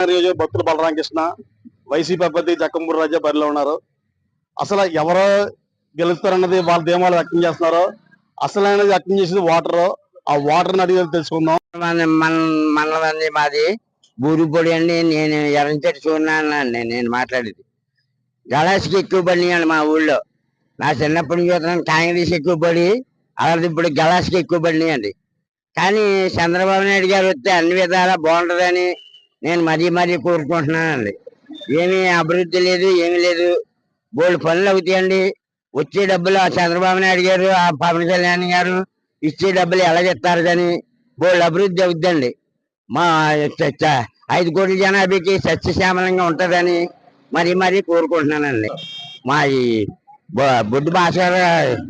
నియోజక భక్తులు బలరామకృష్ణ వైసీపీ అభ్యర్థి జక్కంపూడి రాజా బరిలో ఉన్నారు. అసలు ఎవరు గెలుస్తారన్నది వాళ్ళ దేమాలు వ్యక్తం చేస్తున్నారు అసలైనది వ్యక్తం చేసేది వాటర్ ఆ వాటర్ అడిగి తెలుసుకుందాం. మన మనదండి మాది బూరిపొడి అండి. నేను ఎరంచెట్టు చూడండి నేను మాట్లాడేది. గణేష్కి ఎక్కువ పడినాయండి మా ఊళ్ళో. నా చిన్నప్పటి నుంచి చూస్తున్నాను కాంగ్రెస్ ఎక్కువ పడి అలాంటి ఇప్పుడు గలాస్కి ఎక్కువ పడినాయండి కానీ చంద్రబాబు నాయుడు గారు వస్తే అన్ని విధాలా బాగుంటుందని నేను మరీ మరీ కోరుకుంటున్నానండి. ఏమీ అభివృద్ధి లేదు ఏమీ లేదు. బోల్డ్ పనులు అవుతాయండి. వచ్చే డబ్బులు ఆ చంద్రబాబు నాయుడు గారు ఆ పవన్ కళ్యాణ్ గారు ఇచ్చే డబ్బులు ఎలా చెప్తారు కానీ బోల్డ్ అభివృద్ధి అవుద్దండి. మా చ- ఐదు కోట్ల జనాభాకి సస్యశ్యామలంగా ఉంటుందని మరీ మరీ కోరుకుంటున్నానండి. మా ఈ బుద్ధి బొడ్డు భాస్కర్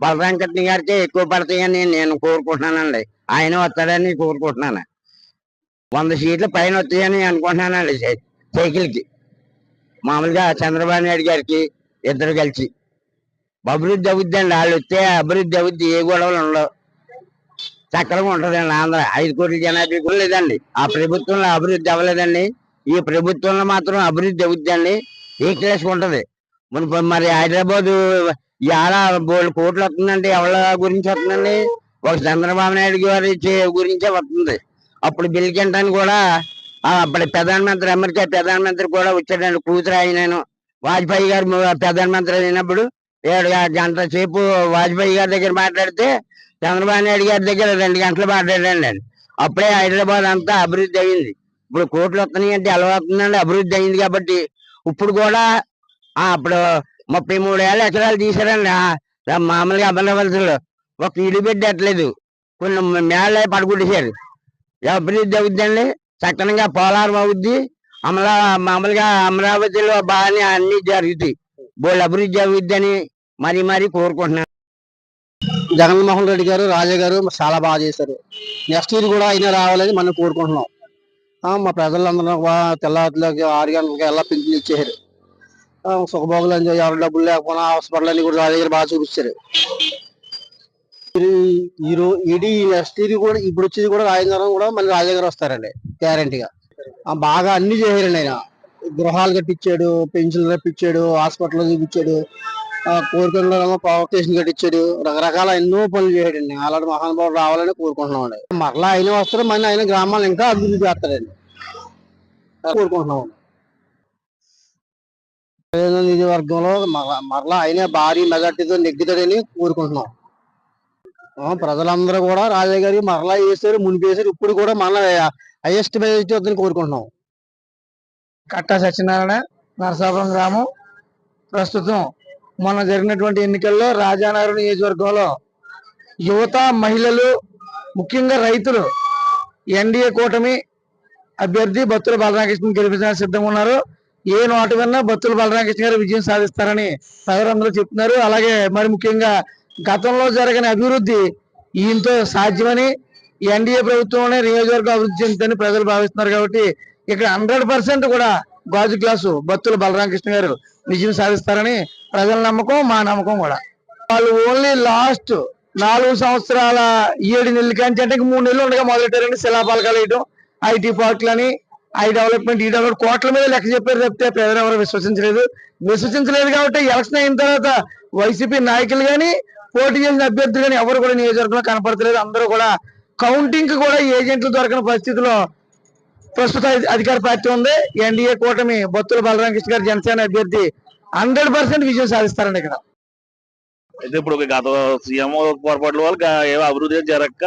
బలరాం గారికి ఎక్కువ పడతాయని నేను కోరుకుంటున్నానండి. ఆయన వస్తాడని కోరుకుంటున్నాను. వంద సీట్లు పైన వస్తాయని అనుకుంటున్నానండి. సైకిల్కి. మామూలుగా చంద్రబాబు నాయుడు గారికి ఇద్దరు కలిసి. అభివృద్ధి అవుద్దండి. వాళ్ళు వస్తే అభివృద్ధి అవుద్ది. ఏ గొడవలు ఉండవు. చక్కగా ఉంటుందండి ఆంధ్ర. ఐదు కోట్ల జనాభా కూడా లేదండి. ఆ ప్రభుత్వంలో అభివృద్ధి అవ్వలేదండి. ఈ ప్రభుత్వంలో మాత్రం అభివృద్ధి అవుద్దండి. ఏ క్లాస్ ఉంటుంది మన మరి హైదరాబాద్ ఇలా బోల్డ్ కోట్లు వస్తుందండి ఎవరి గురించి వస్తుందండి? ఒక చంద్రబాబు నాయుడు గారి చే- గురించే వస్తుంది. అప్పుడు బిల్ క్లింటన్ కూడా అప్పుడు ప్రధానమంత్రి అమెరికా ప్రధానమంత్రి కూడా వచ్చాడండి కూతురు ఆయన వాజ్పేయి గారు ప్రధానమంత్రి అయినప్పుడు ఏడు గంటల సేపు వాజ్పేయి గారి దగ్గర మాట్లాడితే చంద్రబాబు నాయుడు గారి దగ్గర రెండు గంటలు మాట్లాడండి అండి అప్పుడే హైదరాబాద్ అంతా అభివృద్ధి అయింది. ఇప్పుడు కోట్లు వస్తున్నాయి అంటే ఎలా అభివృద్ధి అయింది కాబట్టి. ఇప్పుడు కూడా అప్పుడు ముప్పై మూడు ఏళ్ళ ఎకరాలు తీసారండి మామూలుగా అమరావతిలో ఒక ఇల్లు పెట్టట్లేదు. కొన్ని మేళ్ళ పడుకుంటేశారు అభివృద్ధి అవుద్దండి చక్కనంగా పోలారం అవుద్ది. అమలా మామూలుగా అమరావతిలో బాగానే అన్ని జరుగుతాయి బోళ్ళు అభివృద్ధి అవుద్దని మరీ మరీ కోరుకుంటున్నాను. జగన్మోహన్ రెడ్డి గారు రాజా గారు చాలా బాగా చేశారు. నెక్స్ట్ ఇయర్ కూడా అయినా రావాలని మనం కోరుకుంటున్నాం. మా ప్రజలందరూ బా- ఆరు గంటలకి ఎలా పింఛన్ ఇచ్చేసారు సుఖభోగులు ఎవరు డబ్బులు లేకపోయినా హాస్పిటల్ అన్ని కూడా రాజా గారు బాగా చూపించారు. ఈ- ఈ రో ఇది నెక్స్ట్ కూడా ఇప్పుడు వచ్చేది కూడా రాజేంద్రం కూడా మళ్ళీ రాజా వస్తారండి గ్యారంటీగా. బాగా అన్ని చేశారండి ఆయన. గృహాలు కట్టించాడు పెన్షన్లు కట్టించాడు హాస్పిటల్ చూపించాడు కోరికల్లో పవర్ స్టేషన్ కట్టించాడు రకరకాల ఎన్నో పనులు చేయడండి అలాంటి మహానుభావులు రావాలని కోరుకుంటున్నాం అండి మరలా ఆయన వస్తారు మళ్ళీ ఆయన గ్రామాలు ఇంకా అభివృద్ధి చేస్తారండి కోరుకుంటున్నాం నియోజకవర్గంలో మరలా ఆయనే భారీ మెజార్టీతో నెగ్గుతాడని కోరుకుంటున్నాం. ప్రజలందరూ కూడా రాజా గారి మరలా వేసారు మునిపేశారు ఇప్పుడు కూడా మళ్ళా హైయెస్ట్ మెజారిటీ వద్దని కోరుకుంటున్నాం. కట్ట సత్యనారాయణ నరసాపురం గ్రామం. ప్రస్తుతం మొన్న జరిగినటువంటి ఎన్నికల్లో రాజానగరం నియోజకవర్గంలో యువత మహిళలు ముఖ్యంగా రైతులు ఎన్డీఏ కూటమి అభ్యర్థి బత్తుల బలరామకృష్ణ గెలిపించడానికి సిద్ధంగా ఉన్నారు. ఏ నోటు విన్నా బత్తుల బలరామకృష్ణ గారు విజయం సాధిస్తారని ప్రజలందరూ చెప్తున్నారు. అలాగే మరి ముఖ్యంగా గతంలో జరిగిన అభివృద్ధి ఈయంతో సాధ్యమని ఎన్డీఏ ప్రభుత్వంలోనే నియోజకవర్గం అభివృద్ధి చెందుతుందని ప్రజలు భావిస్తున్నారు కాబట్టి ఇక్కడ హండ్రెడ్ పర్సెంట్ కూడా గాజు గ్లాసు బత్తుల బలరామకృష్ణ గారు విజయం సాధిస్తారని ప్రజల నమ్మకం మా నమ్మకం కూడా. వాళ్ళు ఓన్లీ లాస్ట్ నాలుగు సంవత్సరాల ఏడు నెలల కంటే అంటే మూడు నెలలు ఉండగా మొదలెట్టారండి శిలాపాలకాలు వేయడం ఐటీ పార్కులని ఐ డెవలప్మెంట్ ఈ డెవలప్మెంట్ కోట్ల మీద లెక్క చెప్పారు తప్పితే ప్రజలు ఎవరు విశ్వసించలేదు. విశ్వసించలేదు కాబట్టి ఎలక్షన్ అయిన తర్వాత వైసీపీ నాయకులు కానీ పోటీ చేసిన అభ్యర్థులు కానీ ఎవరు కూడా నియోజకవర్గంలో కనపడతలేదు. అందరూ కూడా కౌంటింగ్కి కూడా ఏజెంట్లు దొరకని పరిస్థితిలో ప్రస్తుత అధి- అధికార పార్టీ ఉంది. ఎన్డీఏ కూటమి బొత్తుల బలరామకృష్ణ గారు జనసేన అభ్యర్థి హండ్రెడ్ పర్సెంట్ విజయం సాధిస్తారండి ఇక్కడ. అయితే ఇప్పుడు ఒక గత సీఎం పొరపాట్ల వల్ల ఏమో అభివృద్ధి జరగక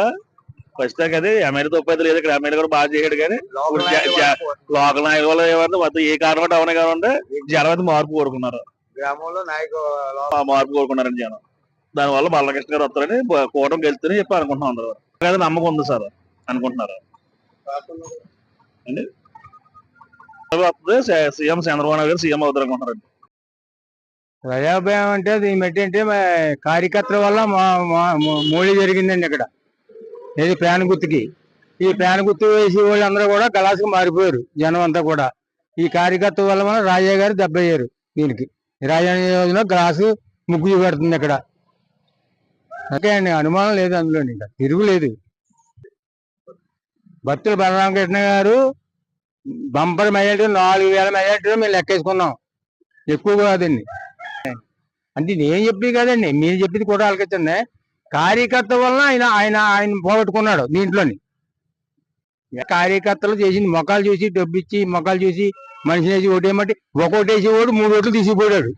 ఖచ్చితంగా అది ఎమ్మెల్యే తప్పైతే లేదు ఇక్కడ. ఎమ్మెల్యే కూడా బాగా చేయడు కానీ లోకల్ నాయకుల వల్ల ఏమన్నా మొత్తం ఏ కారణం అవనే కాకుండా జనం మార్పు కోరుకున్నారు. గ్రామంలో నాయకు మార్పు కోరుకున్నారని జనం. దానివల్ల బాలకృష్ణ గారు వస్తారని కూటమి గెలుస్తారని చెప్పి అనుకుంటున్నాం అందరూ. కదా నమ్మకం ఉంది సార్ అనుకుంటున్నారు. అండి? వస్తుంది. సీఎం చంద్రబాబు నాయుడు గారు సీఎం అవుతారు అనుకుంటున్నారండి. ప్రజాభయం అంటే అది మట్టి అంటే కార్యకర్తల వల్ల మా- మోడీ జరిగిందండి ఇక్కడ ఇది ప్రాణ గుర్తుకి ఈ ప్రాణ గుర్తు వేసి వాళ్ళందరూ కూడా గలాసుకు మారిపోయారు జనం అంతా కూడా. ఈ కార్యకర్త వల్ల మన రాజా గారు దెబ్బయ్యారు దీనికి. రాజా యోజన గ్లాసు ముగ్గు పెడుతుంది ఇక్కడ ఓకే అండి అనుమానం లేదు అందులో ఇంకా. తిరుగులేదు భక్తులు బలరామకృష్ణ గారు బంపర్ మెజార్టీ నాలుగు వేల మెజార్టీలో మేము లెక్కేసుకున్నాం. ఎక్కువ కాదండి అంటే నేను చెప్పింది కదండి మీరు చెప్పింది కూడా ఆలకించండి కార్యకర్త వలన ఆయన ఆయన ఆయన పోగొట్టుకున్నాడు దీంట్లోని. కార్యకర్తలు చేసి మొక్కలు చూసి డబ్బు ఇచ్చి మొక్కలు చూసి మనిషిని వేసి ఓటేయమంటే ఒక ఓటేసి ఓడు మూడు ఓట్లు తీసిపోయాడు.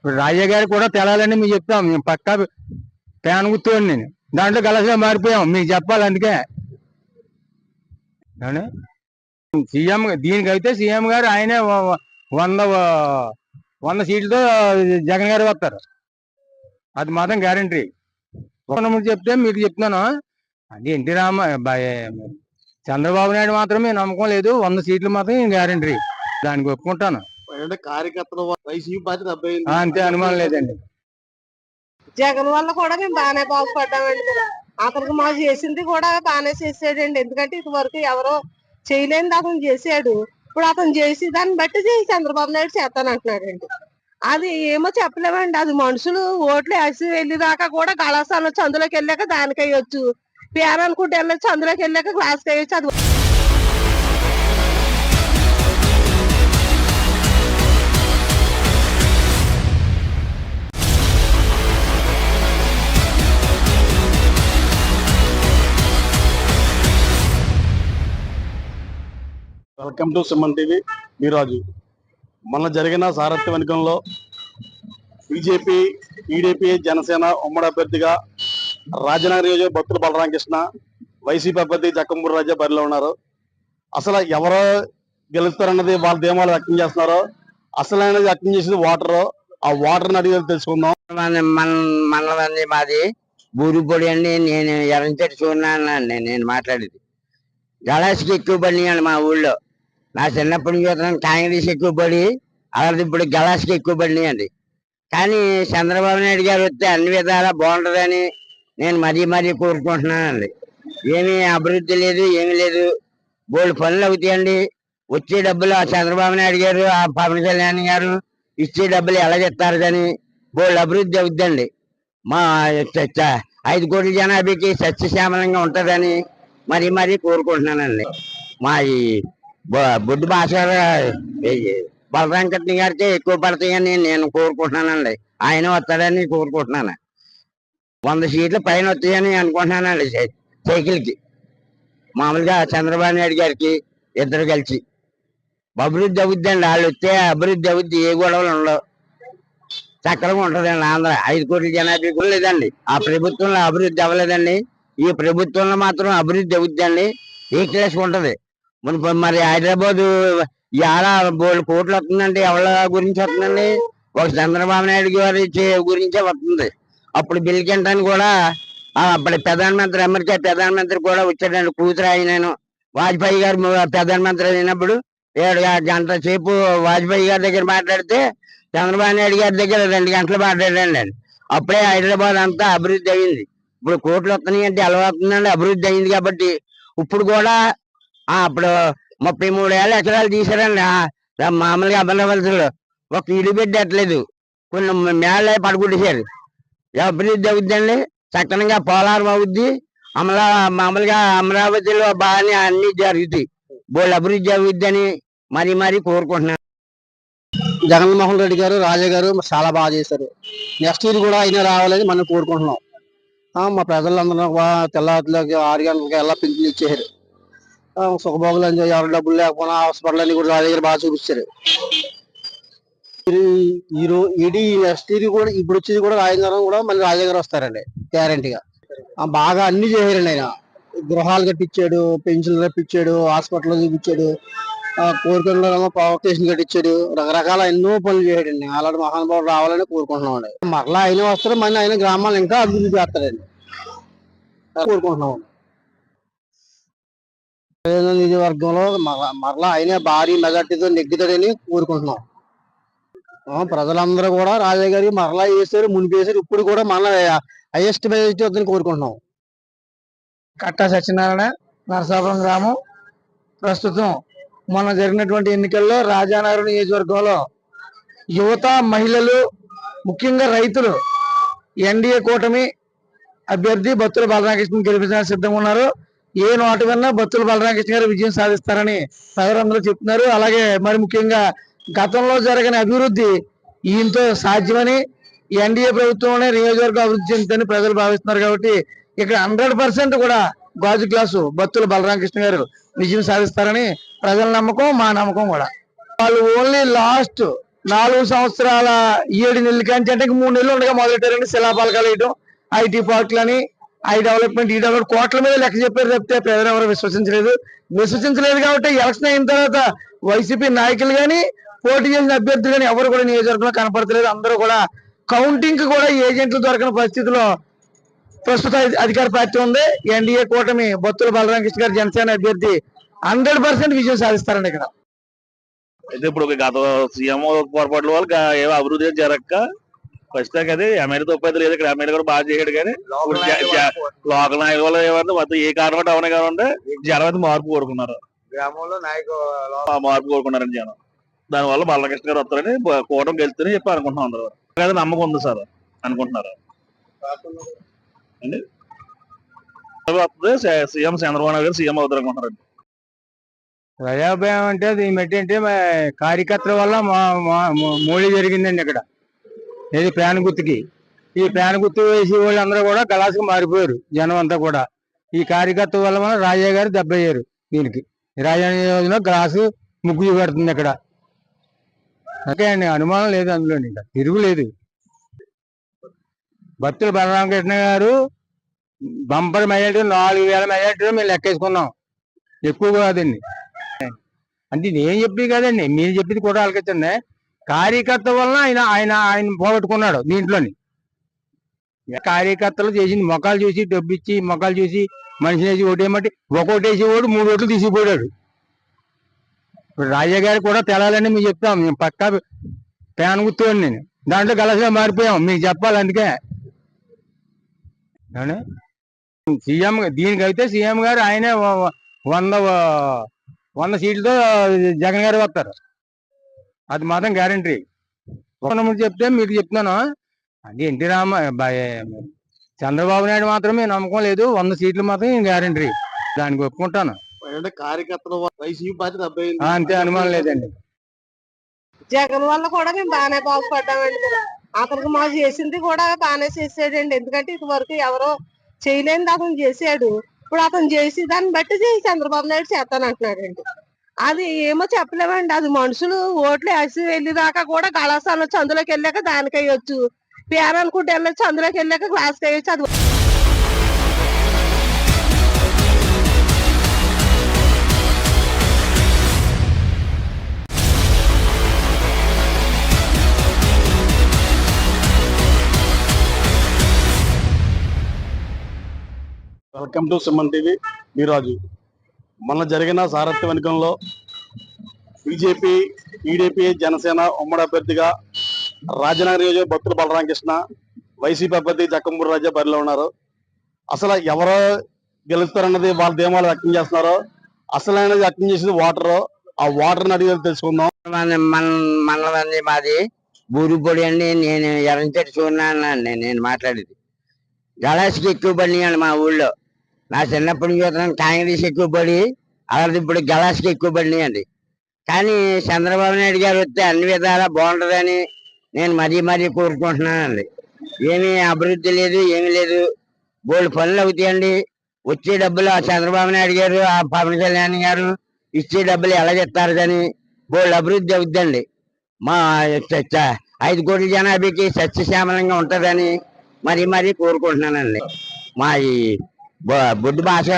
ఇప్పుడు రాజా గారు కూడా తెలాలని మీకు చెప్తాం. మేము పక్కా ఫ్యాన్ గుర్తుని నేను. దాంట్లో గలసగా మారిపోయాం. మీకు చెప్పాలి అందుకే. సీఎం దీనికైతే సీఎం గారు ఆయనే వంద వంద సీట్లతో జగన్ గారు వస్తారు. అది మాత్రం గ్యారంటీ. ఒకటి ముందు చెప్తే మీకు చెప్తున్నాను. అది ఎన్టీ రామ చంద్రబాబు నాయుడు మాత్రమే నమ్మకం లేదు. వంద సీట్లు మాత్రం గ్యారంటీ. దానికి ఒప్పుకుంటాను. అంటే కార్యకర్తలు వైసీపీ పార్టీ డెబ్బై ఆ, అంతే అనుమానం లేదండి. జగన్ వల్ల కూడా మేము బాగానే బాగుపడ్డామండి. అతనికి మా చేసింది కూడా బాగానే చేసాడండి ఎందుకంటే ఇదివరకు ఎవరో చేయలేనిది అతను చేసాడు ఇప్పుడు అతను చేసి దాన్ని బట్టి చేసి చంద్రబాబు నాయుడు చేస్తాను అంటున్నాడండి. అది ఏమో చెప్పలేమండి. అది మనుషులు ఓట్లు వేసి వెళ్ళేదాకా కూడా కళాశాల వచ్చి అందులోకి వెళ్ళాక దానికి వేయొచ్చు పేరు అనుకుంటే వెళ్ళొచ్చు అందులోకి వెళ్ళాక క్లాస్కి వేయొచ్చు అది వెల్కమ్ టు సుమన్ టీవీ మీరాజు మొన్న జరిగిన సారథ్య వెనుకంలో బీజేపీ టీడీపీ జనసేన ఉమ్మడి అభ్యర్థిగా రాజనగర్ నియోజక భక్తుల బలరామకృష్ణ వైసీపీ అభ్యర్థి జక్కంపూడి రాజా బరిలో ఉన్నారు. అసలు ఎవరు గెలుస్తారన్నది వాళ్ళ దేమాలు వ్యక్తం చేస్తున్నారో అసలైనది వ్యక్తం చేసేది వాటర్ ఆ వాటర్ అడిగి తెలుసుకుందాం. మన మనదండి మాది. బూరిపొడి అండి నేను ఎరంచెట్టు చూడనండి నేను మాట్లాడేది. గలాస్కి ఎక్కువ పడినాయండి మా ఊళ్ళో. నా చిన్నప్పటి నుంచి చూస్తున్నాను కాంగ్రెస్ ఎక్కువ పడి అలాంటి ఇప్పుడు గలాస్కి ఎక్కువ పడినాయండి. కానీ చంద్రబాబు నాయుడు గారు వస్తే అన్ని విధాలా బాగుంటుందని నేను మరీ మరీ కోరుకుంటున్నానండి. ఏమీ అభివృద్ధి లేదు ఏమీ లేదు. బోల్డ్ పనులు అవుతాయండి. వచ్చే డబ్బులు ఆ చంద్రబాబు నాయుడు గారు ఆ పవన్ కళ్యాణ్ గారు ఇచ్చే డబ్బులు ఎలా చెప్తారు కానీ బోల్డ్ అభివృద్ధి అవుద్దండి. మా చ- ఐదు కోట్ల జనాభాకి సస్యశ్యామలంగా ఉంటుందని మరీ మరీ కోరుకుంటున్నానండి. మా బుద్ధి బొ- బొడ్డు కట్ని గారికి ఎక్కువ పడతాయని నేను కోరుకుంటున్నానండి. ఆయన వస్తాడని కోరుకుంటున్నాను. వంద సీట్లు పైన వస్తాయని అనుకుంటున్నానండి సైకిల్కి. మామూలుగా చంద్రబాబు నాయుడు గారికి ఇద్దరు కలిసి. అభివృద్ధి అవుద్దండి. వాళ్ళు వస్తే అభివృద్ధి అవుద్ది. ఏ గొడవలు ఉండవు. చక్కగా ఉంటుందండి ఆంధ్ర. ఐదు కోట్ల జనాభా కూడా లేదండి. ఆ ప్రభుత్వంలో అభివృద్ధి అవ్వలేదండి. ఈ ప్రభుత్వంలో మాత్రం అభివృద్ధి అవుద్దండి. ఏ క్లాస్ ఉంటుంది మన మరి హైదరాబాద్ ఇవాళ బోళ్ళు కోట్లు వస్తుందండి ఎవరి గురించి వస్తుందండి? ఒక చంద్రబాబు నాయుడు గారి చే- గురించే వస్తుంది. అప్పుడు బిల్ క్లింటన్ కూడా ఆ అప్పటి ప్రధానమంత్రి అమెరికా ప్రధానమంత్రి కూడా వచ్చాడండి కూతురు ఆయన వాజ్పేయి గారు ప్రధానమంత్రి అయినప్పుడు ఏడు గంటల సేపు వాజ్పేయి గారి దగ్గర మాట్లాడితే చంద్రబాబు నాయుడు గారి దగ్గర రెండు గంటలు మాట్లాడండి అప్పుడే హైదరాబాద్ అంతా అభివృద్ధి అయింది. ఇప్పుడు కోట్లు వస్తున్నాయి అంటే ఎలా వస్తుందండి అభివృద్ధి అయింది కాబట్టి. ఇప్పుడు కూడా అప్పుడు ముప్పై మూడు ఏళ్ళ ఎకరాలు తీసారండి మామూలుగా అమరావతిలో ఒక ఇల్లు పెట్టట్లేదు కొన్ని మేళ్ళే పడగొట్టేశారు అభివృద్ధి అవుద్దండి? చక్కనగా పోలారం అవుద్ది. అమలా మామూలుగా అమరావతిలో బాగానే అన్ని జరుగుతాయి. బోళ్ళు అభివృద్ధి అవుద్దని అని మరీ మరీ కోరుకుంటున్నాను. జగన్మోహన్ రెడ్డి గారు రాజా గారు చాలా బాగా చేశారు. నెక్స్ట్ ఇయర్ కూడా అయినా రావాలని మనం కోరుకుంటున్నాం. మా ప్రజలందరూ బా- ఆరు గంటలకి ఎలా పింఛన్ ఇచ్చేసారు సుఖభోగులు అని ఎవరు డబ్బులు లేకపోయినా హాస్పిటల్ అని కూడా రాజా దగ్గర బాగా చూపించారు ఈ- ఈ ఇది నెక్స్ట్ కూడా ఇప్పుడు వచ్చేది కూడా రాజేంద్రం కూడా మళ్ళీ రాజ దగ్గర వస్తారండి గ్యారంటీగా బాగా అన్ని చేశారండి ఆయన గృహాలు కట్టించాడు పెన్షన్లు రప్పించాడు హాస్పిటల్ చూపించాడు ఆ, కోరుకున్న పవర్ స్టేషన్ కట్టించాడు రకరకాల ఎన్నో పనులు చేయడండి అలాంటి మహానుభావులు రావాలని కోరుకుంటున్నామండి మరలా ఆయన వస్తారు మళ్ళీ ఆయన గ్రామాలు ఇంకా అభివృద్ధి చేస్తారండి కోరుకుంటున్నాం నియోజకవర్గంలో మరలా ఆయనే భారీ మెజార్టీతో నెగ్గుతాడని కోరుకుంటున్నాం. ప్రజలందరూ కూడా రాజా గారి మరలా వేసారు మునిపేశారు ఇప్పుడు కూడా మన హైయెస్ట్ మెజార్టీ వద్దని కోరుకుంటున్నాం. కట్టా సత్యనారాయణ నరసాపురం గ్రామం. ప్రస్తుతం మొన్న జరిగినటువంటి ఎన్నికల్లో రాజానగరం నియోజకవర్గంలో యువత మహిళలు ముఖ్యంగా రైతులు ఎన్డీఏ కూటమి అభ్యర్థి బత్తుల బాలరామకృష్ణ గెలిపించడానికి సిద్ధంగా ఉన్నారు. ఏ నోట విన్నా బత్తుల బలరామకృష్ణ గారు విజయం సాధిస్తారని ప్రజలందరూ చెప్తున్నారు. అలాగే మరి ముఖ్యంగా గతంలో జరిగిన అభివృద్ధి ఈయనతో సాధ్యమని ఎన్డీఏ ప్రభుత్వంలోనే నియోజకవర్గం అభివృద్ధి చెందుతుందని ప్రజలు భావిస్తున్నారు కాబట్టి ఇక్కడ హండ్రెడ్ పర్సెంట్ కూడా గాజు గ్లాసు బత్తుల బలరామకృష్ణ గారు విజయం సాధిస్తారని ప్రజల నమ్మకం మా నమ్మకం కూడా. వాళ్ళు ఓన్లీ లాస్ట్ నాలుగు సంవత్సరాల ఏడు నెలల కంటే అంటే ఇంక మూడు నెలలు ఉండగా మొదలెట్టారండి శిలాపాలకాలు వేయడం ఐటీ పార్కులని ఐ డెవలప్మెంట్ ఈ డెవలప్మెంట్ కోట్ల మీద లెక్క చెప్పారు తప్పితే ప్రజలు ఎవరు విశ్వసించలేదు. విశ్వసించలేదు కాబట్టి ఎలక్షన్ అయిన తర్వాత వైసీపీ నాయకులు కానీ పోటీ చేసిన అభ్యర్థులు కానీ ఎవరు కూడా నియోజకవర్గంలో కనపడతలేదు. అందరూ కూడా కౌంటింగ్కి కూడా ఏజెంట్లు దొరకని పరిస్థితిలో ప్రస్తుత అధికార పార్టీ ఉంది. ఎన్డీఏ కూటమి బొత్తుల బలరామకృష్ణ గారు జనసేన అభ్యర్థి హండ్రెడ్ పర్సెంట్ విజయం సాధిస్తారండి ఇక్కడ. అయితే ఇప్పుడు గత సీఎం పొరపాట్ల వల్ల ఏమో అభివృద్ధి జరగక ఖచ్చితంగా అది ఎమ్మెల్యే తప్పైతే లేదు ఇక్కడ ఎమ్మెల్యే కూడా బాగా చేయడు కానీ లోకల్ నాయకుల వల్ల ఏమన్నా మొత్తం ఏ కారణం బట్టి అవునే కావాలంటే జనం అయితే మార్పు కోరుకున్నారు. గ్రామంలో నాయకు ఆ మార్పు కోరుకున్నారండి జనం. దానివల్ల బాలకృష్ణ గారు వస్తారని కూటమి గెలుస్తారని చెప్పి అనుకుంటున్నాం అందరూ. అదే నమ్మకం ఉంది సార్ అనుకుంటున్నారు. అండి? వస్తుంది. సీఎం చంద్రబాబు నాయుడు గారు సీఎం అవుతారు అనుకుంటున్నారండి. ప్రజాభయం అంటే అది ఏంటంటే మా కార్యకర్తల వల్ల మా మా- మా- మోడీ జరిగిందండి ఇక్కడ. ఏది ప్యాన్ గుర్తుకి ఈ ప్యాన్ గుర్తు వేసి వాళ్ళందరూ కూడా గలాసుకు మారిపోయారు జనం అంతా కూడా. ఈ కార్యకర్త వల్ల మన రాజయ్య గారు దెబ్బయ్యారు దీనికి. ఈ గ్లాసు ముగ్గు చూపెడుతుంది ఇక్కడ ఓకే అండి అనుమానం లేదు అందులో ఇంకా తిరుగులేదు భక్తులు బలరామకృష్ణ గారు బంపర్ మెజార్టీ నాలుగు వేల మెజార్టీలో మేము లెక్కేసుకున్నాం. ఎక్కువ కాదండి అంటే నేను చెప్పి కదండి మీరు చెప్పింది కూడా ఆలకించండి. కార్యకర్త వలన ఆయన ఆయన ఆయన పోగొట్టుకున్నాడు దీంట్లోని కార్యకర్తలు చేసింది మొక్కలు చూసి డబ్బు ఇచ్చి మొక్కలు చూసి మనిషిని వేసి ఓటేయమంటే ఒక ఓటేసి ఓడు మూడు ఓట్లు తీసిపోయాడు. ఇప్పుడు రాజా కూడా తెలాలని మేము చెప్తాం. మేము పక్కా ప్యాన్ గుర్తుని నేను. దాంట్లో గలసగా మారిపోయాం. మీకు చెప్పాలి అందుకే. సీఎం దీనికైతే సీఎం గారు ఆయనే వంద వంద సీట్లతో జగన్ గారు వస్తారు. అది మాత్రం గ్యారంటీ చెప్తే మీకు చెప్తున్నాను. అది ఎన్టీ రామ చంద్రబాబు నాయుడు మాత్రమే నమ్మకం లేదు. వంద సీట్లు మాత్రం గ్యారంటీ దానికి ఒప్పుకుంటాను. కార్యకర్తలు అంతే అనుమానం లేదండి. జగన్ వల్ల కూడా మేము బాగానే బాగుపడ్డామండి. అతనికి మా చేసింది కూడా బాగానే చేసాడండి. ఎందుకంటే ఇదివరకు ఎవరో చేయలేనిది అతను చేసాడు ఇప్పుడు అతను చేసి దాన్ని బట్టి చేసి చంద్రబాబు నాయుడు చేస్తానంటున్నాడండి. అది ఏమో చెప్పలేమండి. అది మనుషులు ఓట్లు వేసి వెళ్ళేదాకా కూడా కళాశాల వచ్చి అందులోకి వెళ్ళాక దానికి అయ్యొచ్చు పేరు అనుకుంటే వెళ్ళొచ్చు అందులోకి వెళ్ళాక గ్లాస్కి అయ్యొచ్చు అది వెల్కమ్ టు సుమన్ టీవీ మీరాజు మొన్న జరిగిన సారథ్య వెనుకంలో బీజేపీ టీడీపీ జనసేన ఉమ్మడి అభ్యర్థిగా రాజనగర్ నియోజక భక్తులు బలరామకృష్ణ వైసీపీ అభ్యర్థి జక్కంపూడి రాజా బరిలో ఉన్నారు. అసలు ఎవరు గెలుస్తారన్నది వాళ్ళ దేమాలు వ్యక్తం చేస్తున్నారో అసలైనది వ్యక్తం చేసేది వాటర్ ఆ వాటర్ అడిగి తెలుసుకుందాం. మనది మన మనదండి మాది. బూరిపొడి అండి నేను ఎరంచెట్టు చూడండి నేను మాట్లాడేది. గలాస్కి ఎక్కువ పడినాయండి మా ఊళ్ళో. నా చిన్నప్పటి నుంచి చూస్తున్నాను కాంగ్రెస్ ఎక్కువ పడి అలాంటి ఇప్పుడు గలాస్కి ఎక్కువ పడినాయండి. కానీ చంద్రబాబు నాయుడు గారు వస్తే అన్ని విధాలా బాగుంటుందని నేను మరీ మరీ కోరుకుంటున్నానండి. ఏమీ అభివృద్ధి లేదు ఏమీ లేదు. బోల్డ్ పనులు అవుతాయండి. వచ్చే డబ్బులు ఆ చంద్రబాబు నాయుడు గారు ఆ పవన్ కళ్యాణ్ గారు ఇచ్చే డబ్బులు ఎలా చెప్తారు కానీ బోల్డ్ అభివృద్ధి అవుద్దండి. మా చ- ఐదు కోట్ల జనాభాకి సస్యశ్యామలంగా ఉంటుందని మరీ మరీ కోరుకుంటున్నానండి. మా ఈ బుద్ధి భాష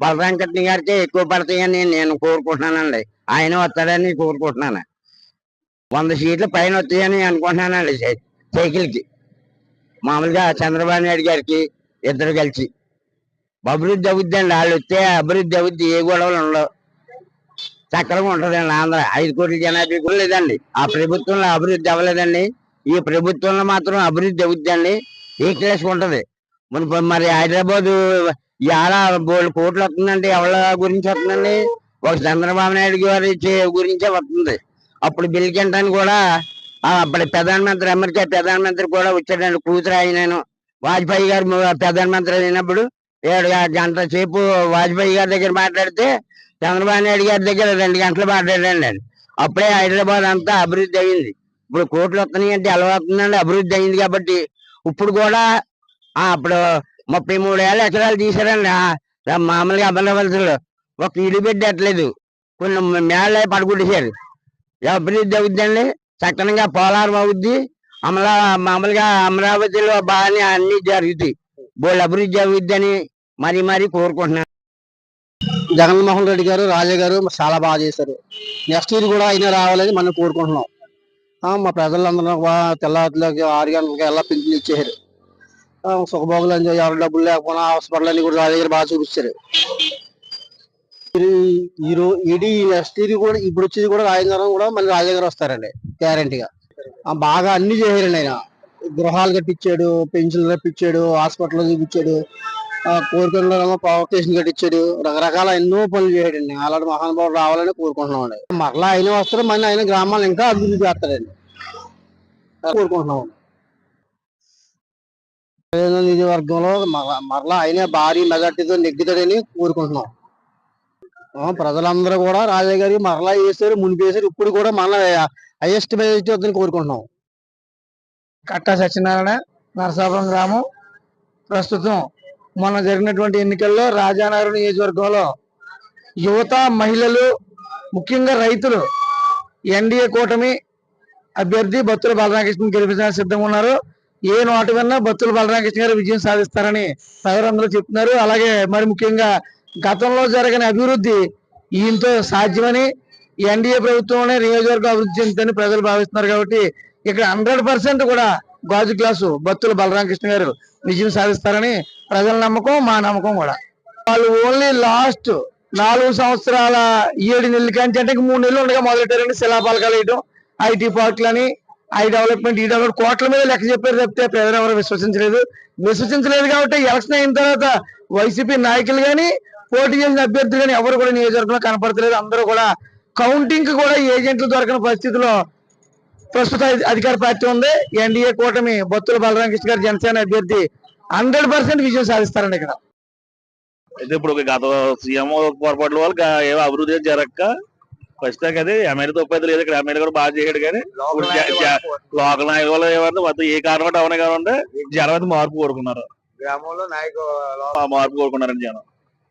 బలరాంకృష్ణ గారికి ఎక్కువ పడతాయని నేను కోరుకుంటున్నానండి. ఆయన వస్తాడని కోరుకుంటున్నాను. వంద సీట్లు పైన వస్తాయని అనుకుంటున్నానండి సైకిల్కి. మామూలుగా చంద్రబాబు నాయుడు గారికి ఇద్దరు కలిసి. అభివృద్ధి అవుద్దండి. వాళ్ళు వస్తే అభివృద్ధి అవుద్ది. ఏ గొడవలు ఉండవు. చక్కగా ఉంటుందండి ఆంధ్ర. ఐదు కోట్ల జనాభా కూడా లేదండి. ఆ ప్రభుత్వంలో అభివృద్ధి అవ్వలేదండి. ఈ ప్రభుత్వంలో మాత్రం అభివృద్ధి అవుద్దండి. ఈ క్లాస్ ఉంటుంది మన మరి హైదరాబాద్ ఎలా బోల్డ్ కోట్లు వస్తుందండి ఎవరి గురించి వస్తుందండి? ఒక చంద్రబాబు నాయుడు గారి చే- గురించే వస్తుంది. అప్పుడు బిల్ కింటన్ కూడా అప్పుడు అప్పటి ప్రధానమంత్రి అమెరికా ప్రధానమంత్రి కూడా వచ్చాడండి కూతురు ఆయన వాజ్పేయి గారు ప్రధానమంత్రి అయినప్పుడు ఏడు గంట సేపు వాజ్పేయి గారి దగ్గర మాట్లాడితే చంద్రబాబు నాయుడు గారి దగ్గర రెండు గంటలు మాట్లాడండి అప్పుడే హైదరాబాద్ అంతా అభివృద్ధి అయింది. ఇప్పుడు కోట్లు వస్తున్నాయి అంటే ఎలా వస్తుందండి అభివృద్ధి అయింది కాబట్టి. ఇప్పుడు కూడా అప్పుడు ముప్పై మూడు వేల ఎకరాలు తీసారండి మామూలుగా అమరావతిలో ఒక ఇల్లు పెట్టట్లేదు కొన్ని మేళ్ళ పడుకుంటేశారు అభివృద్ధి అవుద్దండి? చక్కనగా పోలారం అవుద్ది. అమలా మామూలుగా అమరావతిలో బాగానే అన్ని జరుగుతాయి. బోళ్ళు అభివృద్ధి అవుద్దని మరీ మరీ కోరుకుంటున్నాను. జగన్మోహన్ రెడ్డి గారు రాజా గారు చాలా బాగా చేశారు. నెక్స్ట్ ఇయర్ కూడా అయినా రావాలని మనం కోరుకుంటున్నాం. మా ప్రజలందరూ బా- ఆరు గంటలకి ఎలా పింఛన్ ఇచ్చేసారు సుఖభోగులు అని ఎవరు డబ్బులు లేకపోయినా హాస్పిటల్ అన్ని కూడా నా దగ్గర బాగా చూపించారు ఈ- ఈ ఇది నెక్స్ట్ కూడా ఇప్పుడు వచ్చేది కూడా రాజేంద్రం కూడా మళ్ళీ రాజా వస్తారండి గ్యారంటీగా. బాగా అన్ని చేశారండి ఆయన. గృహాలు కట్టించాడు పెన్షన్లు రప్పించాడు హాస్పిటల్ చూపించాడు ఆ, కోరికల్లో పవర్ స్టేషన్ కట్టించాడు రకరకాల ఎన్నో పనులు చేయడండి అలాంటి మహానుభావులు రావాలని కోరుకుంటున్నాం అండి మరలా ఆయన వస్తారు మళ్ళీ ఆయన గ్రామాలు ఇంకా అభివృద్ధి చేస్తారండి కోరుకుంటున్నామండి. కోరుకుంటున్నాం నియోజకవర్గంలో మరలా ఆయనే భారీ మెజార్టీతో నెగ్గుతాడని కోరుకుంటున్నాం. ప్రజలందరూ కూడా రాజా గారి మరలా వేసారు మునిపి వేసారు ఇప్పుడు కూడా మళ్ళీ హైయెస్ట్ మెజార్టీ వద్దని కోరుకుంటున్నాం. కట్టా సత్యనారాయణ నరసాపురం గ్రామం. ప్రస్తుతం మొన్న జరిగినటువంటి ఎన్నికల్లో రాజానగరం నియోజకవర్గంలో యువత మహిళలు ముఖ్యంగా రైతులు ఎన్డీఏ కూటమి అభ్యర్థి బత్తుల బలరామకృష్ణ గెలిపించడానికి సిద్ధంగా ఉన్నారు. ఏ నోట విన్నా బత్తుల బలరామకృష్ణ గారు విజయం సాధిస్తారని ప్రజలందరూ చెప్తున్నారు. అలాగే మరి ముఖ్యంగా గతంలో జరిగిన అభివృద్ధి ఈయంతో సాధ్యమని ఎన్డీఏ ప్రభుత్వంలోనే నియోజకవర్గం అభివృద్ధి చెందుతని ప్రజలు భావిస్తున్నారు కాబట్టి ఇక్కడ హండ్రెడ్ పర్సెంట్ కూడా గాజు గ్లాసు బత్తుల బలరామకృష్ణ గారు విజయం సాధిస్తారని ప్రజల నమ్మకం మా నమ్మకం కూడా. వాళ్ళు ఓన్లీ లాస్ట్ నాలుగు సంవత్సరాల ఏడు నెలల కంటే అంటే మూడు నెలలు ఉండగా మొదలెట్టారండి శిలాపాలకాలు వేయడం ఐటీ పార్కులని ఐ డెవలప్మెంట్ ఈ డెవలప్మెంట్ కోట్ల మీద లెక్క చెప్పారు తప్పితే ప్రజలు ఎవరు విశ్వసించలేదు. విశ్వసించలేదు కాబట్టి ఎలక్షన్ అయిన తర్వాత వైసీపీ నాయకులు కానీ పోటీ చేసిన అభ్యర్థులు కానీ ఎవరు కూడా నియోజకవర్గంలో కనపడతలేదు. అందరూ కూడా కౌంటింగ్కి కూడా ఏజెంట్లు దొరకని పరిస్థితిలో ప్రస్తుత అధికార పార్టీ ఉంది. ఎన్డీఏ కూటమి బొత్తుల బలరామకృష్ణ గారు జనసేన అభ్యర్థి హండ్రెడ్ పర్సెంట్ విజయం సాధిస్తారండి ఇక్కడ. అయితే ఇప్పుడు గత సీఎం పొరపాట్ల వల్ల గా- ఏవో అభివృద్ధి జరగక ఖచ్చితంగా అది ఎమ్మెల్యే తప్పైతే లేదు. ఇక్కడ ఎమ్మెల్యే కూడా బాగా చేయడు కానీ లోకల్ నాయకుల వల్ల ఏమన్నా మొత్తం ఏ కారణం బట్టి అవనే కాకుండా జనం అయితే మార్పు కోరుకున్నారు. గ్రామంలో నాయకు ఆ మార్పు కోరుకున్నారని జనం.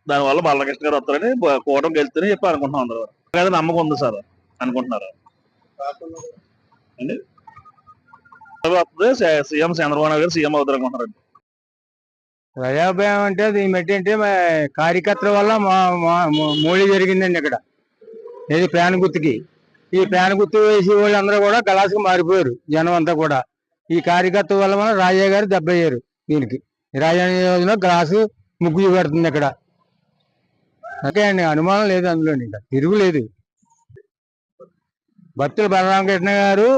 దానివల్ల బాలకృష్ణ గారు వస్తారని కూటమి గెలుస్తారని చెప్పి అనుకుంటున్నాం అందరూ. కదా నమ్మకం ఉంది సార్ అనుకుంటున్నారు. అండి? వస్తుంది సీ- సీఎం చంద్రబాబు నాయుడు గారు సీఎం అవుతారు అనుకుంటున్నారు ప్రజాభయం అంటే అది ఏంటంటే మా కార్యకర్తల వల్ల మోడీ జరిగిందండి ఇక్కడ ఏది ప్యాన్ గుర్తుకి ఈ ప్యాన్ గుర్తు వేసే వాళ్ళందరూ కూడా గలాసుకు మారిపోయారు జనం అంతా కూడా. ఈ కార్యకర్త వల్ల మన రాజయ్య గారు దెబ్బయ్యారు దీనికి. రాజయ్య యోజన గ్లాసు ముగ్గు పెడుతుంది ఇక్కడ ఓకే అండి అనుమానం లేదు అందులో ఇంకా. తిరుగులేదు భక్తులు బలరామకృష్ణ గారు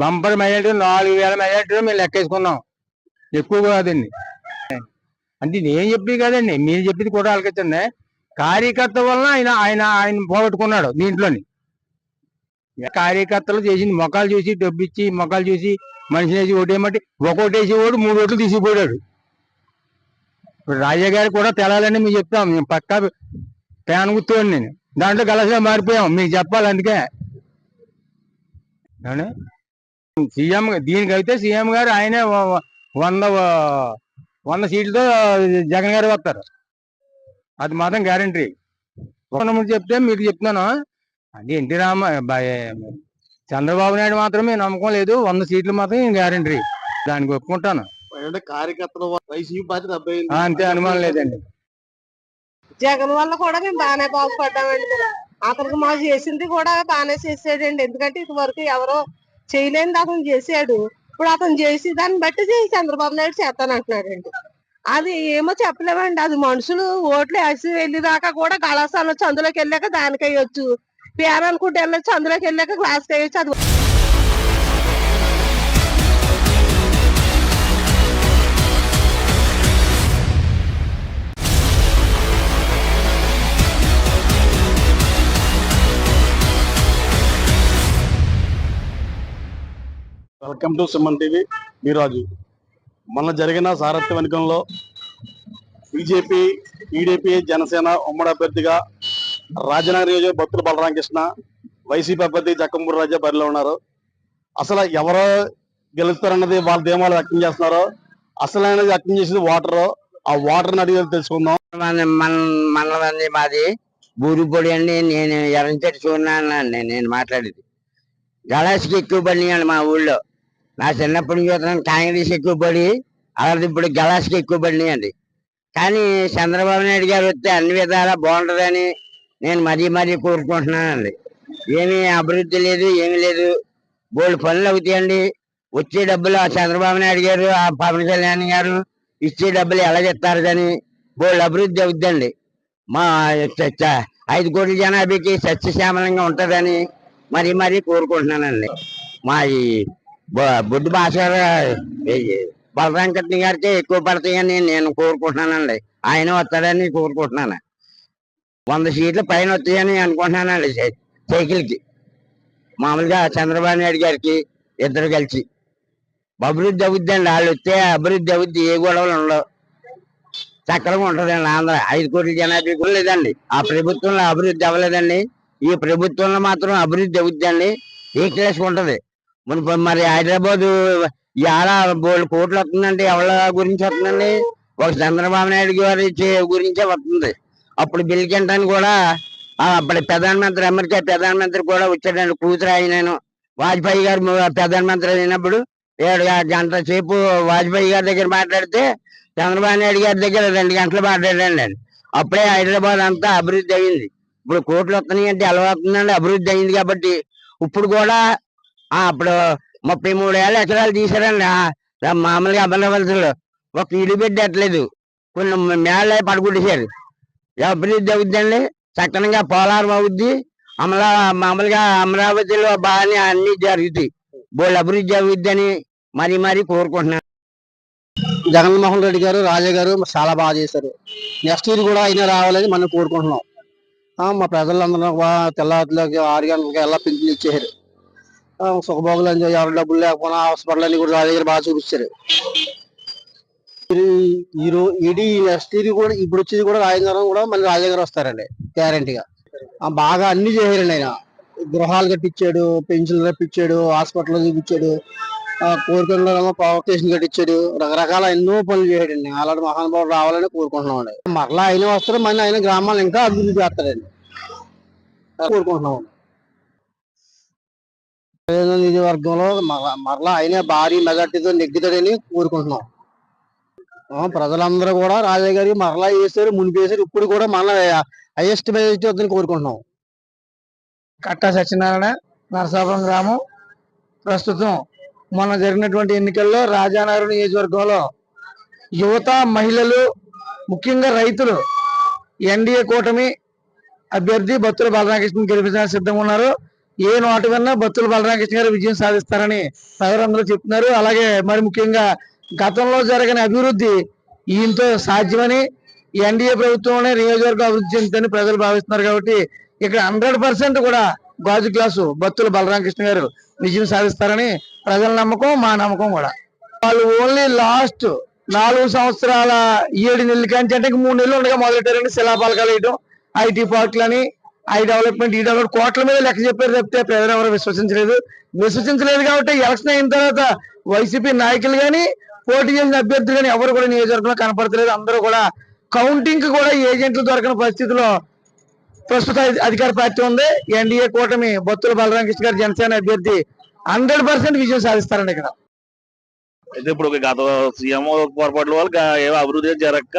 బంపర్ మెజార్టీ నాలుగు వేల మెజార్టీలో మేము లెక్కేసుకున్నాం. ఎక్కువ కాదండి అంటే నేను చెప్పి కాదండి మీరు చెప్పింది కూడా ఆలకించండి. కార్యకర్త వలన ఆయన ఆయన ఆయన పోగొట్టుకున్నాడు దీంట్లోని. కార్యకర్తలు చేసిన మొక్కలు చూసి డబ్బు ఇచ్చి మొక్కలు చూసి మనిషిని వేసి ఓటేయమంటే ఒక్కోటేసి ఓడు మూడు ఓట్లు తీసిపోయాడు. ఇప్పుడు రాజా గారు కూడా తెలాలని మేము చెప్తాం. మేము పక్కా ప్యాన్ గుర్తుకోండి నేను. దాంట్లో గలసగా మారిపోయాం. మీకు చెప్పాలి అందుకే. సీఎం దీనికైతే సీఎం గారు ఆయనే వంద వంద సీట్లతో జగన్ గారు వస్తారు. అది మాత్రం గ్యారంటీ ఒక నెంబర్ చెప్తే మీకు చెప్తున్నాను. అది ఎన్టీ రామ చంద్రబాబు నాయుడు మాత్రమే నమ్మకం లేదు. వంద సీట్లు మాత్రం గ్యారంటీ దానికి ఒప్పుకుంటాను. అంతే అనుమానం లేదండి. జగన్ వల్ల కూడా మేము బాగానే బాగుపడ్డామండి. అతనికి మా చేసింది కూడా బాగానే చేసాడండి ఎందుకంటే ఇదివరకు ఎవరో చేయలేనిది అతను చేసాడు ఇప్పుడు అతను చేసి దాన్ని బట్టి చేసి చంద్రబాబు నాయుడు చేస్తానంటున్నాడండి అది ఏమో చెప్పలేమండి. అది మనుషులు ఓట్లు వేసి వెళ్ళేదాకా కూడా కళాశాల వచ్చి అందులోకి వెళ్ళాక దానికి అయ్యొచ్చు పేరు అనుకుంటే వెళ్ళొచ్చు అందులోకి వెళ్ళాక క్లాస్కి అయ్యొచ్చు అది వెల్కమ్ టు సుమన్ టీవీ మీరాజు మొన్న జరిగిన సారథ్య ఎన్నికల్లో బీజేపీ టీడీపీ జనసేన ఉమ్మడి అభ్యర్థిగా రాజనగర్ నియోజక భక్తులు బలరామకృష్ణ వైసీపీ అభ్యర్థి జక్కంపూడి రాజా బరిలో ఉన్నారు. అసలు ఎవరు గెలుస్తారన్నది వాళ్ళ దేమాలు వ్యక్తం చేస్తున్నారు అసలైనది వ్యక్తం చేసేది వాటర్ ఆ వాటర్ అడిగి తెలుసుకుందాం. మన మన మనదండి మాది బూరిపొడి అండి నేను ఎర్రంచెట్టు చూడండి నేను మాట్లాడేది. గలాస్కి ఎక్కువ పడినాయండి మా ఊళ్ళో. నా చిన్నప్పటి నుంచి కాంగ్రెస్ ఎక్కువ పడి అలాంటి ఇప్పుడు గలాస్కి ఎక్కువ పడినాయండి. కానీ చంద్రబాబు నాయుడు గారు వస్తే అన్ని విధాలా బాగుంటుందని నేను మరీ మరీ కోరుకుంటున్నానండి. ఏమీ అభివృద్ధి లేదు ఏమీ లేదు. బోల్డ్ పనులు అవుతాయండి. వచ్చే డబ్బులు ఆ చంద్రబాబు నాయుడు గారు ఆ పవన్ కళ్యాణ్ గారు ఇచ్చే డబ్బులు ఎలా చెప్తారు కానీ బోల్డ్ అభివృద్ధి అవుద్దండి. మా చ- ఐదు కోట్ల జనాభాకి సస్యశ్యామలంగా ఉంటుందని మరీ మరీ కోరుకుంటున్నానండి. మా బుద్ధి బుడ్డు భాస్కర్ బలరాం కృష్ణ గారికి ఎక్కువ పడతాయని నేను కోరుకుంటున్నానండి. ఆయన వస్తాడని కోరుకుంటున్నాను. వంద సీట్లు పైన వస్తాయని అనుకుంటున్నానండి సైకిల్కి. మామూలుగా చంద్రబాబు నాయుడు గారికి ఇద్దరు కలిసి. అభివృద్ధి అవుద్దండి. వాళ్ళు వస్తే అభివృద్ధి అవుద్ది. ఏ గొడవలు ఉండవు. చక్కగా ఉంటుందండి ఆంధ్ర. ఐదు కోట్ల జనాభా కూడా లేదండి. ఆ ప్రభుత్వంలో అభివృద్ధి అవ్వలేదండి. ఈ ప్రభుత్వంలో మాత్రం అభివృద్ధి అవుద్దండి. ఏ క్లాస్ ఉంటుంది? మన మరి హైదరాబాద్ ఇవాళ బోళ్ళు కోట్లు వస్తుందండి ఎవరి గురించి వస్తుందండి? ఒక చంద్రబాబు నాయుడు గారి చే- గురించే వస్తుంది. అప్పుడు బిల్ క్లింటన్ కూడా ఆ అప్పటి ప్రధానమంత్రి అమెరికా ప్రధానమంత్రి కూడా వచ్చాడండి కూతురు ఆయన వాజ్పేయి గారు ప్రధానమంత్రి అయినప్పుడు ఏడు గంటల సేపు వాజ్పేయి గారి దగ్గర మాట్లాడితే చంద్రబాబు నాయుడు గారి దగ్గర రెండు గంటలు మాట్లాడండి అప్పుడే హైదరాబాద్ అంతా అభివృద్ధి అయింది. ఇప్పుడు కోట్లు వస్తున్నాయి అంటే ఎలా వస్తుందండి? అభివృద్ధి అయింది కాబట్టి ఇప్పుడు కూడా అప్పుడు ముప్పై మూడు వేల ఎకరాలు తీసారండి మామూలుగా అమలవలసలు ఒక ఇల్లు పెట్టట్లేదు కొన్ని మేళ్ళే పడగొట్టేశారు. అభివృద్ధి అవుద్దండి. చక్కనంగా పోలారం అవుద్ది. అమలా మామూలుగా అమరావతిలో బాగానే అన్ని జరుగుతాయి. బోళ్ళు అభివృద్ధి అవుద్దని అని మరీ మరీ కోరుకుంటున్నాను. జగన్మోహన్ రెడ్డి గారు రాజా గారు చాలా బాగా చేశారు. నెక్స్ట్ ఇయర్ కూడా అయినా రావాలని మనం కోరుకుంటున్నాం. మా ప్రజలందరూ తెల్లారిలోకి ఆరు గంటలకి ఎలా పింఛన్ ఇచ్చేసారు సుఖభోగులు అని చెప్పి ఎవరి డబ్బులు లేకపోయినా హాస్పిటల్ అన్ని కూడా రాజా బాగా చూపించారు. ఈ- ఈ ఇది నెక్స్ట్ కూడా ఇప్పుడు వచ్చేది కూడా రాజేంద్రం కూడా మళ్ళీ రాజేంద్ర గారు వస్తారండి గ్యారంటీగా బాగా అన్ని చేశారండి ఆయన. గృహాలు కట్టించాడు పెన్షన్లు రప్పించాడు హాస్పిటల్ చూపించాడు ఆ పవర్ స్టేషన్ కట్టించాడు రకరకాల ఎన్నో పనులు చేయడండి అలాంటి మహానుభావులు రావాలని కోరుకుంటున్నామండి. మరలా ఆయన వస్తారు మళ్ళీ ఆయన గ్రామాలు ఇంకా అభివృద్ధి చేస్తారండి కోరుకుంటున్నాం నియోజకవర్గంలో మరలా ఆయనే భారీ మెజార్టీతో నెగ్గుతాడని కోరుకుంటున్నాం. ప్రజలందరూ కూడా రాజా గారి మరలా వేసారు మునిపేశారు ఇప్పుడు కూడా మళ్ళీ హైయెస్ట్ మెజార్టీ వద్దని కోరుకుంటున్నాం. కట్టా సత్యనారాయణ నరసాపురం గ్రామం. ప్రస్తుతం మొన్న జరిగినటువంటి ఎన్నికల్లో రాజానగరం నియోజకవర్గంలో యువత మహిళలు ముఖ్యంగా రైతులు ఎన్డీఏ కూటమి అభ్యర్థి బత్తుల బలరామకృష్ణ గెలిపించడానికి సిద్ధంగా ఉన్నారు. ఏ నోట విన్నా బత్తుల బలరామకృష్ణ గారు విజయం సాధిస్తారని ప్రజలందరూ చెప్తున్నారు. అలాగే మరి ముఖ్యంగా గతంలో జరిగిన అభివృద్ధి ఈయనతో సాధ్యమని ఎన్డీఏ ప్రభుత్వంలోనే నియోజకవర్గం అభివృద్ధి చెందుతని ప్రజలు భావిస్తున్నారు కాబట్టి ఇక్కడ హండ్రెడ్ పర్సెంట్ కూడా గాజు గ్లాసు బత్తుల బలరామకృష్ణ గారు విజయం సాధిస్తారని ప్రజల నమ్మకం మా నమ్మకం కూడా. వాళ్ళు ఓన్లీ లాస్ట్ నాలుగు సంవత్సరాల ఏడు నెలల కంటే అంటే ఇంక మూడు నెలలు ఉండగా మొదలెట్టారండి? శిలాపాలకాలు వేయడం ఐటీ పార్కులని ఐ డెవలప్మెంట్ ఈ డెవలప్మెంట్ కోట్ల మీద లెక్క చెప్పారు తప్పితే ప్రజలు ఎవరు విశ్వసించలేదు. విశ్వసించలేదు కాబట్టి ఎలక్షన్ అయిన తర్వాత వైసీపీ నాయకులు కానీ పోటీ చేసిన అభ్యర్థులు కానీ ఎవరు కూడా నియోజకవర్గంలో కనపడతలేదు. అందరూ కూడా కౌంటింగ్ కూడా ఏజెంట్లు దొరకని పరిస్థితిలో ప్రస్తుత అధికార పార్టీ ఉంది. ఎన్డీఏ కూటమి బొత్తుల బలరామకృష్ణ గారి జనసేన అభ్యర్థి హండ్రెడ్ పర్సెంట్ విజయం సాధిస్తారండి ఇక్కడ. అయితే ఇప్పుడు గత సీఎం పొరపాట్ల వల్ల ఏమో అభివృద్ధి జరగక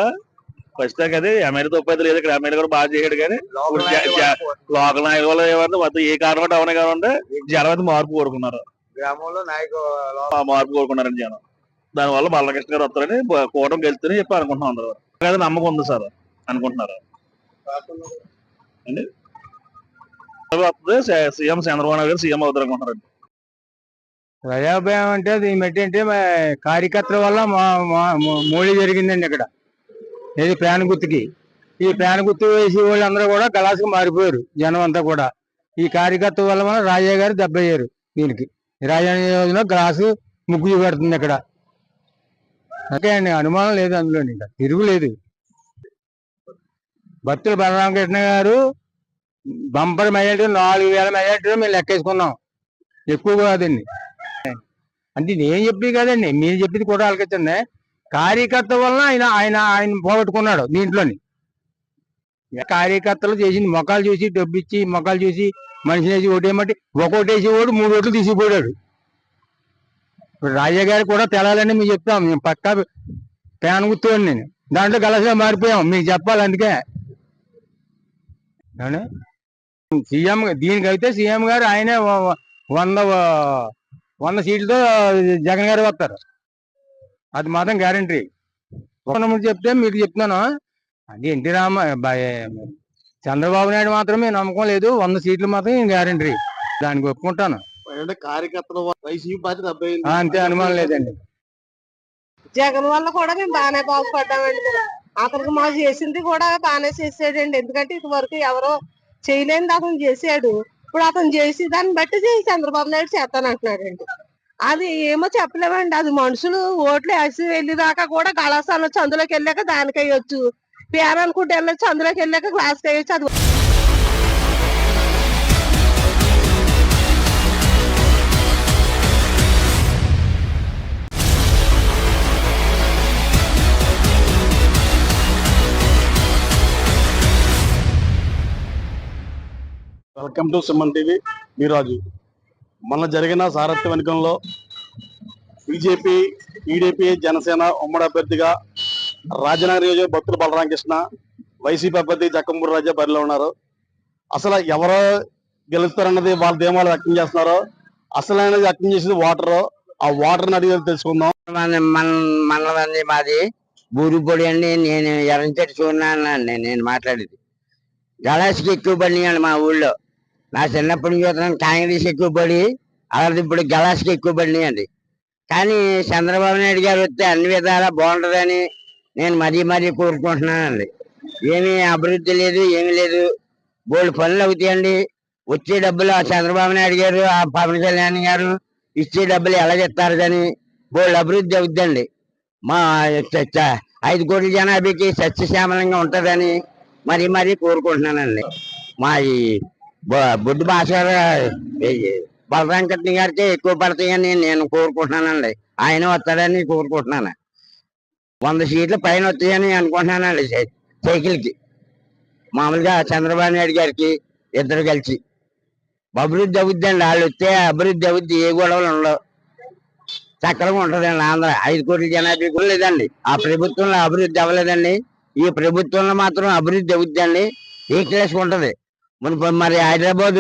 ఖచ్చితంగా అదే ఎమ్మెల్యే తప్పైతే లేదు ఇక్కడ ఎమ్మెల్యే కూడా బాగా చేయడు కానీ లోకల్ నాయకుల వల్ల ఏమంటే మొత్తం ఏ కారణం అవునే కాకుండా జనం అయితే మార్పు కోరుకున్నారు. గ్రామంలో నాయకు ఆ మార్పు కోరుకున్నారండి జనం. దానివల్ల బాలకృష్ణ గారు వస్తారని కూటమి గెలుస్తారని చెప్పి అనుకుంటున్నాం అందరూ. అదే నమ్మకం ఉంది సార్ అనుకుంటున్నారు. అండి? వస్తుంది సీఎం చంద్రబాబు నాయుడు గారు సీఎం అవుతారు అనుకుంటున్నారండి. ప్రజాభయం అంటే అది మట్టి అంటే కార్యకర్తల వల్ల మా మా- మో- మోడీ జరిగిందండి ఇక్కడ. ఏది ప్రాణ గుర్తుకి ఈ ప్రాణ గుర్తు వేసి వాళ్ళందరూ కూడా గలాసుకు మారిపోయారు జనం అంతా కూడా. ఈ కార్యకర్త వల్ల మన రాజయ్య గారు దెబ్బయ్యారు దీనికి. రాజయ్య రాజా గ్లాసు ముగ్గు పెడుతుంది ఇక్కడ. ఓకే అండి అనుమానం లేదు అందులో ఇంకా తిరుగులేదు భక్తుల బలరామకృష్ణ గారు బంపర్ మెజార్టీ నాలుగు వేల మెజార్టీలో మేము లెక్కేసుకున్నాం. ఎక్కువ కాదండి అంటే నేను చెప్పి కాదండి మీరు చెప్పింది కూడా ఆలకించండి. కార్యకర్త వలన ఆయన ఆయన ఆయన పోగొట్టుకున్నాడు దీంట్లోని కార్యకర్తలు చేసింది మొక్కలు చూసి డబ్బు ఇచ్చి మొక్కలు చూసి మనిషిని వేసి ఓటేయమంటే ఒకటేసి ఓటు మూడు ఓట్లు తీసిపోయాడు. ఇప్పుడు రాజా గారు కూడా తెలాలని మేము చెప్తాం. మేము పక్కా ఫ్యాన్ గుర్తుని నేను. దాంట్లో గలసగా మారిపోయాం. మీకు చెప్పాలి అందుకే. సీఎం దీనికైతే సీఎం గారు ఆయనే వంద వంద సీట్లతో జగన్ గారు వస్తారు. అది మాత్రం గ్యారంటీ చెప్తే మీకు చెప్తున్నాను. అది ఎన్టీ రామ చంద్రబాబు నాయుడు మాత్రమే నమ్మకం లేదు. వంద సీట్లు మాత్రం గ్యారంటీ దానికి ఒప్పుకుంటాను. అంతే అనుమానం లేదండి. జగన్ వల్ల కూడా మేము బాగానే బాగుపడ్డామండి అతనికి మాకు చేసింది కూడా బాగానే చేసాడండి. ఎందుకంటే ఇదివరకు ఎవరో చేయలేనిది అతను చేసాడు ఇప్పుడు అతను చేసి దాన్ని బట్టి చేసి చంద్రబాబు నాయుడు చేస్తాను అంటున్నాడండి అది ఏమో చెప్పలేమండి. అది మనుషులు ఓట్లు వేసి వెళ్ళేదాకా కూడా గళాస్ అనొచ్చు అందులోకి వెళ్ళాక దానికి వేయొచ్చు పేరు అనుకుంటే వెళ్ళొచ్చు అందులోకి వెళ్ళాక గ్లాస్కి వేయొచ్చు అది వెల్కమ్ టు సుమన్ టీవీ మీరాజు మొన్న జరిగిన సారథ్య ఎన్నికల్లో బీజేపీ టీడీపీ జనసేన ఉమ్మడి అభ్యర్థిగా రాజనగర్ నియోజక భక్తులు బలరామకృష్ణ వైసీపీ అభ్యర్థి జక్కంపూడి రాజా బరిలో ఉన్నారు. అసలు ఎవరో గెలుస్తారన్నది వాళ్ళ దేమాలు వ్యక్తం చేస్తున్నారో అసలైనది వ్యక్తం చేసేది వాటర్ ఆ వాటర్ అడిగి తెలుసుకుందాం. మనదండి మాది. బూరిపొడి అండి నేను ఎరంచెట్టు చూడన్నానండి నేను మాట్లాడేది. గణేష్కి ఎక్కువ పడినాయండి మా ఊళ్ళో. నా చిన్నప్పటి నుంచి చూస్తున్నాను కాంగ్రెస్ ఎక్కువ పడి అలాంటి ఇప్పుడు గలాస్కి ఎక్కువ పడినాయండి. కానీ చంద్రబాబు నాయుడు గారు వస్తే అన్ని విధాలా బాగుంటుందని నేను మరీ మరీ కోరుకుంటున్నానండి. ఏమీ అభివృద్ధి లేదు ఏమీ లేదు. బోల్డ్ పనులు అవుతాయండి. వచ్చే డబ్బులు ఆ చంద్రబాబు నాయుడు గారు ఆ పవన్ కళ్యాణ్ గారు ఇచ్చే డబ్బులు ఎలా చెప్తారు కానీ బోల్డ్ అభివృద్ధి అవుద్దండి. మా చ- ఐదు కోట్ల జనాభాకి సస్యశ్యామలంగా ఉంటుందని మరీ మరీ కోరుకుంటున్నానండి. మా బుద్ధి బొ- బొడ్డు భాష బలరాంకృష్ణ గారికి ఎక్కువ పడతాయని నేను కోరుకుంటున్నానండి. ఆయన వస్తాడని కోరుకుంటున్నాను. వంద సీట్లు పైన వస్తాయని అనుకుంటున్నానండి సైకిల్కి. మామూలుగా చంద్రబాబు నాయుడు గారికి ఇద్దరు కలిసి. అభివృద్ధి అవుద్దండి. వాళ్ళు వస్తే అభివృద్ధి అవుద్ది. ఏ గొడవలు ఉండవు. చక్కగా ఉంటుందండి ఆంధ్ర. ఐదు కోట్ల జనాభా కూడా లేదండి. ఆ ప్రభుత్వంలో అభివృద్ధి అవ్వలేదండి. ఈ ప్రభుత్వంలో మాత్రం అభివృద్ధి అవుద్దండి. ఏ క్లాస్ ఉంటుంది? మన మరి హైదరాబాద్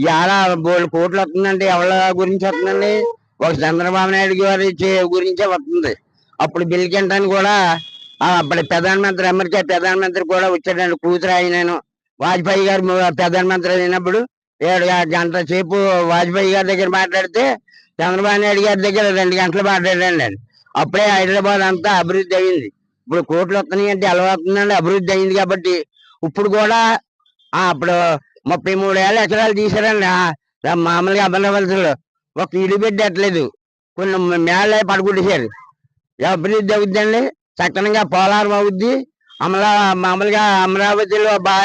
ఎలా బోల్డ్ కోట్లు వస్తుందండి? ఎవరి గురించి వస్తుందండి? ఒక చంద్రబాబు నాయుడు గారి చే- గురించే వస్తుంది. అప్పుడు బిల్ క్లింటన్ కూడా అప్పుడు అప్పటి ప్రధానమంత్రి అమెరికా ప్రధానమంత్రి కూడా వచ్చాడండి కూతురు ఆయన వాజ్పేయి గారు ప్రధానమంత్రి అయినప్పుడు ఏడు గంటల సేపు వాజ్పేయి గారి దగ్గర మాట్లాడితే చంద్రబాబు నాయుడు గారి దగ్గర రెండు గంటలు మాట్లాడండి అప్పుడే హైదరాబాద్ అంతా అభివృద్ధి అయింది. ఇప్పుడు కోట్లు వస్తున్నాయి అంటే ఎలా వస్తుందండి అభివృద్ధి అయింది కాబట్టి. ఇప్పుడు కూడా అప్పుడు ముప్పై మూడు ఏళ్ళ ఎకరాలు తీసారండి మామూలుగా అమరావతిలో ఒక ఇల్లు పెట్టట్లేదు కొన్ని మేళ్ళే పడగొట్టేశారు అభివృద్ధి అవుద్దండి? చక్కనంగా పోలారం అవుద్ది. అమలా మామూలుగా అమరావతిలో బాగా